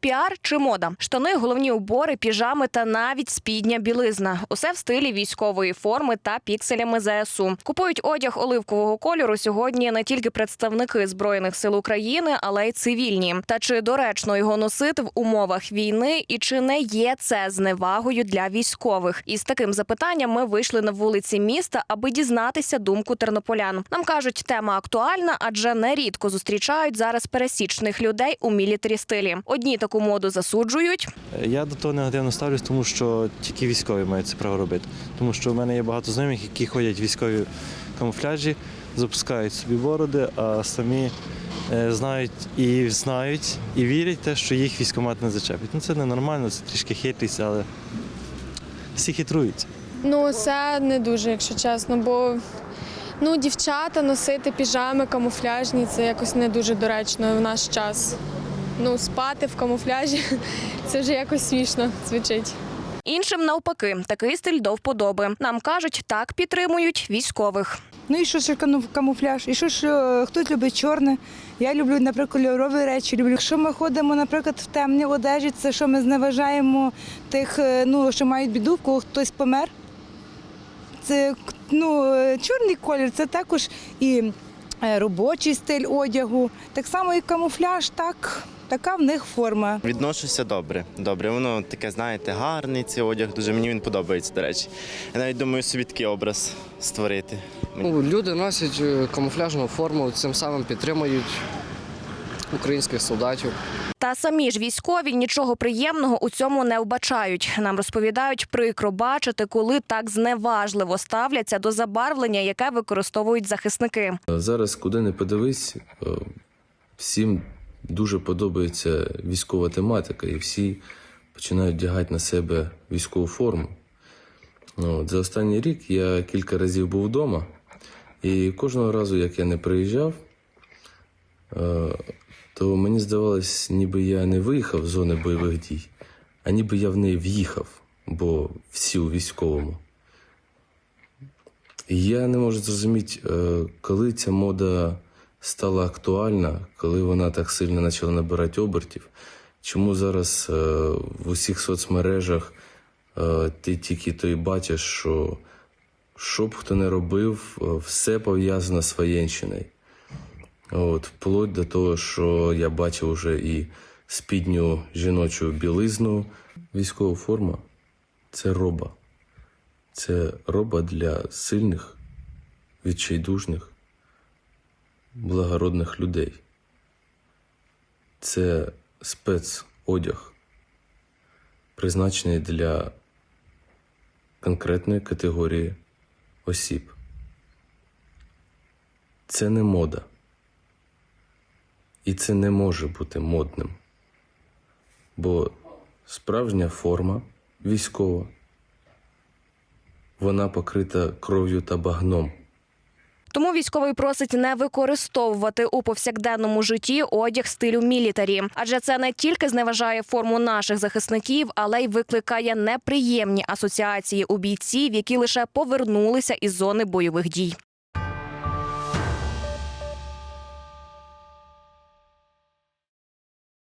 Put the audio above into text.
Піар чи мода, штани, головні убори, піжами та навіть спідня білизна. Усе в стилі військової форми та пікселями ЗСУ. Купують одяг оливкового кольору сьогодні не тільки представники збройних сил України, але й цивільні. Та чи доречно його носити в умовах війни, і чи не є це зневагою для військових? Із таким запитанням ми вийшли на вулиці міста, аби дізнатися думку тернополян. Нам кажуть, тема актуальна, адже нерідко зустрічають зараз пересічних людей у мілітарі стилі. Одні таку моду засуджують, Я до того негативно ставлюсь, тому що тільки військові мають це право робити. Тому що в мене є багато знайомих, які ходять військові камуфляжі, запускають собі бороди, а самі е, знають і знають, і вірять те, що їх військомат не зачепить. Ну це ненормально, це трішки хитрість, але всі хитрують. Ну, це не дуже, якщо чесно, бо ну, дівчата носити піжами камуфляжні це якось не дуже доречно в наш час. Ну, спати в камуфляжі це вже якось смішно звучить. іншим навпаки, такий стиль до вподоби. Нам кажуть, так підтримують військових. Ну і що ж каму- камуфляж? І що ж е, хтось любить чорне? Я люблю, наприклад, кольорові речі. Люблю. Якщо ми ходимо, наприклад, в темній одежі, це що ми зневажаємо тих, е, ну що мають біду, в кого хтось помер. Це ну, е, чорний колір, це також і робочий стиль одягу. Так само і камуфляж, так, така в них форма. Відношуся добре. Добре, воно таке, знаєте, гарний цей одяг. Дуже мені він подобається, до речі. Я навіть думаю собі такий образ створити. Ну, люди носять е, камуфляжну форму, цим самим підтримують українських солдатів. Та самі ж військові нічого приємного у цьому не вбачають. Нам розповідають, прикро бачити, коли так зневажливо ставляться до забарвлення, яке використовують захисники. Зараз, куди не подивись, е, всім дуже подобається військова тематика, і всі починають вдягати на себе військову форму. Ну, От, за останній рік я кілька разів був вдома, і кожного разу, як я не приїжджав, е, то мені здавалось, ніби я не виїхав з зони бойових дій, а ніби я в неї в'їхав, бо всі у військовому. Я не можу зрозуміти, е, коли ця мода стала актуальна, коли вона так сильно почала набирати обертів. Чому зараз е, в усіх соцмережах е, ти тільки то й бачиш, що що б хто не робив, е, все пов'язано з воєнщиною. От, вплоть до того, що я бачив вже і спідню жіночу білизну. Військова форма це роба. Це роба для сильних, відчайдушних, благородних людей. Це спецодяг, призначений для конкретної категорії осіб. Це не мода. І це не може бути модним. Бо справжня форма військова вона покрита кров'ю та багном. Тому військовий просить не використовувати у повсякденному житті одяг стилю мілітарі, адже це не тільки зневажає форму наших захисників, але й викликає неприємні асоціації у бійців, які лише повернулися із зони бойових дій.